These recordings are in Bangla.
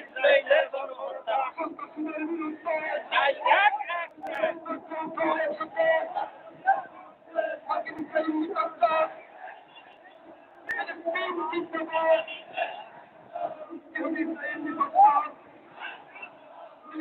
ইসরায়েলের গণহত্যা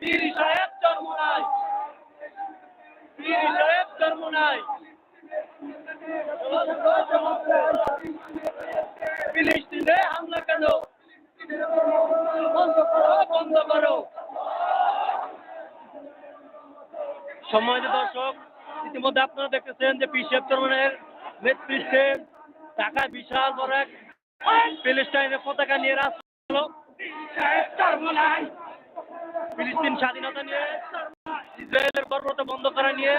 পীর সম্মানিত দর্শক, ইতিমধ্যে আপনারা দেখতেছেন যে পিসেফ চরমানের নেতৃত্বে ঢাকায় বিশাল বড় এক ফিলিস্তাইনের পতাকা নিয়ে রাস্তা ফিলিস্তিন স্বাধীনতা নিয়ে ইসরায়েলের পর্বত বন্ধ করা নিয়ে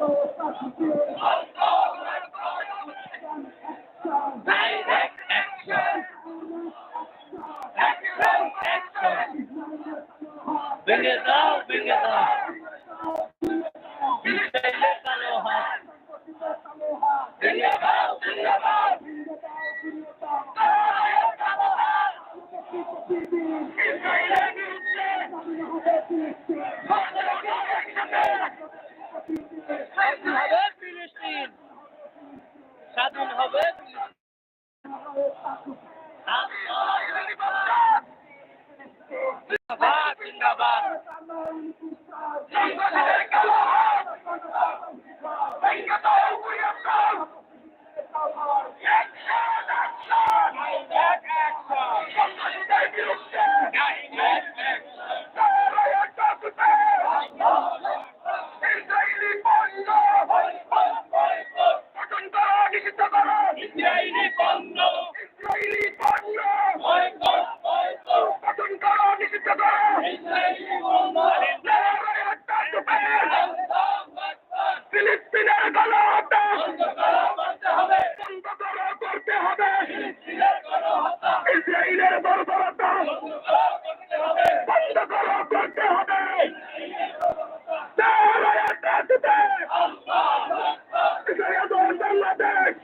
Bring it down, bring it down. Bring it bring it. Bring it bring it. Bring it bring it. 真的吗真的吗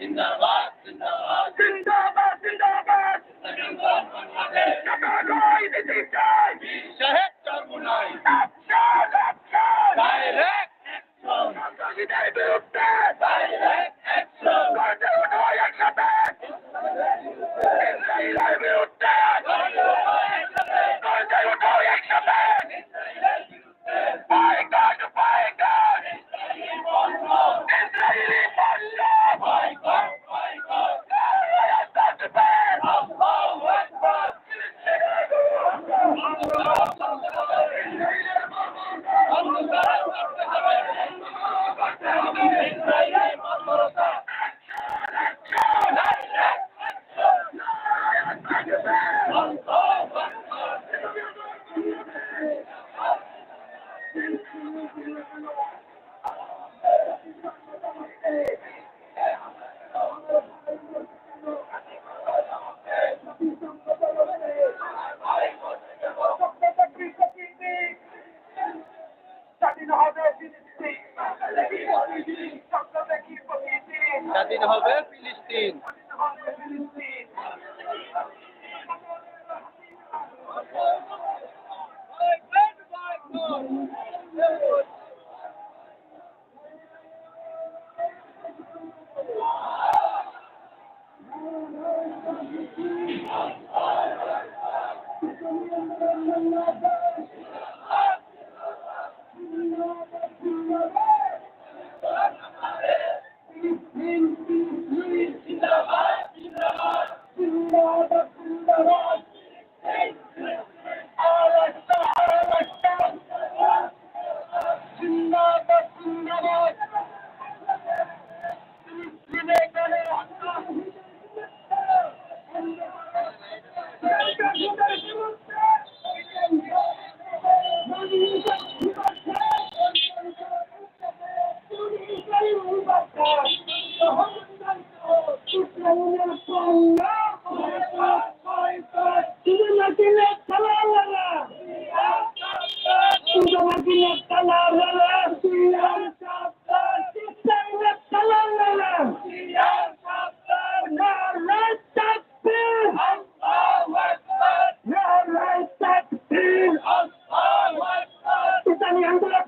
in the বন্ধ করা Palestine, Robert Philistine. Thank you. remember